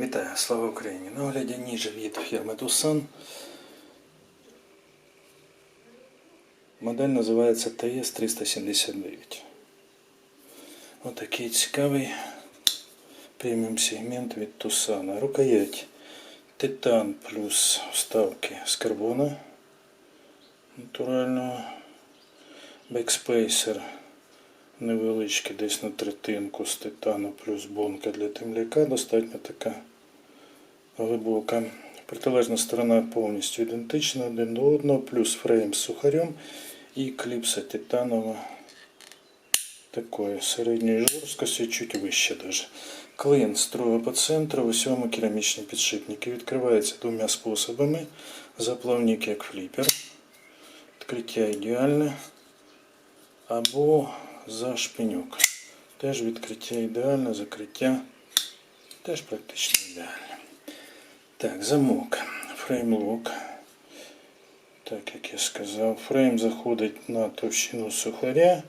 Вітаю, слава Україні! На огляді ніж від фірми Tucson. Модель називається TS379. Отакий цікавий преміум сегмент від Tucson. Рукоять титан плюс вставки з карбона натурального. Бекспейсер невеличкий, десь на третинку з титану плюс бонка для темляка, достатньо така глибока. Протилежна сторона повністю ідентична один до одного, плюс фрейм з сухарем і кліпса титанова такої середньої жорсткості, чуть вище даже. Клин строго по центру, в усьому керамічні підшипники. Відкривається двома способами. Заплавник як фліпер. Відкриття ідеальне. Або за шпиньок. Теж відкриття ідеальне, закриття теж практично ідеальне. Так, замок. Фреймлок. Так як я сказав, фрейм заходить на товщину сухаря.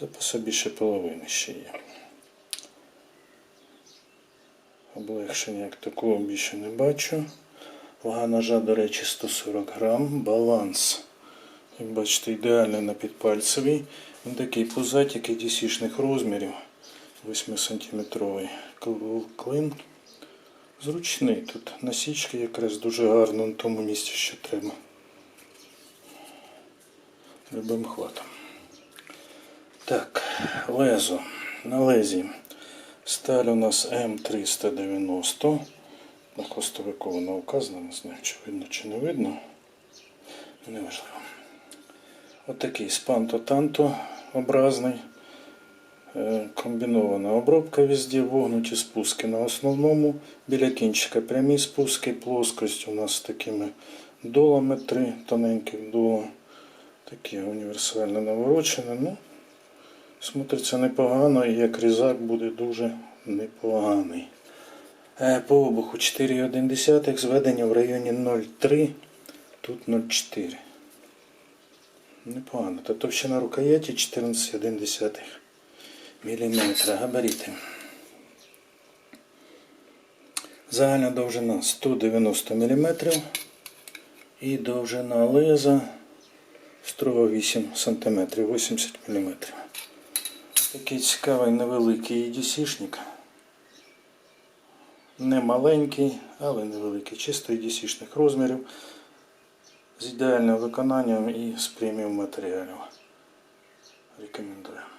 Запаса більше половини ще є. Облегшення як такого більше не бачу. Вага ножа, до речі, 140 грам. Баланс. Як бачите, ідеально на підпальцевій. Він такий пузатик DC-шних розмірів. 8 сантиметровий клин. Зручний тут. Насічки якраз дуже гарно на тому місці, що треба. Любим хватом. Так, лезо. На лезі. Сталь у нас М390. На хвостовику вона указана, не знаю, чи видно, чи не видно. Неважливо. Отакий спанто-танто образний. Е, Комбінована обробка везде, вогнуті спуски на основному. Біля кінчика прямі спуски, плоскость у нас з такими долами, три тоненьких дола. Такі універсально наворочені. Ну, смотриться непогано і як різак буде дуже непоганий. Е, По обуху 4,1 зведення в районі 0,3, тут 0,4. Непогано. Та товщина рукояті 14,1 мм. Габаріти. Загальна довжина 190 мм і довжина леза строго 8 см, 80 мм. Такий цікавий невеликий EDC-шник. Не маленький, але невеликий, чисто EDC-шних розмірів з ідеальним виконанням і з преміум матеріалів. Рекомендую.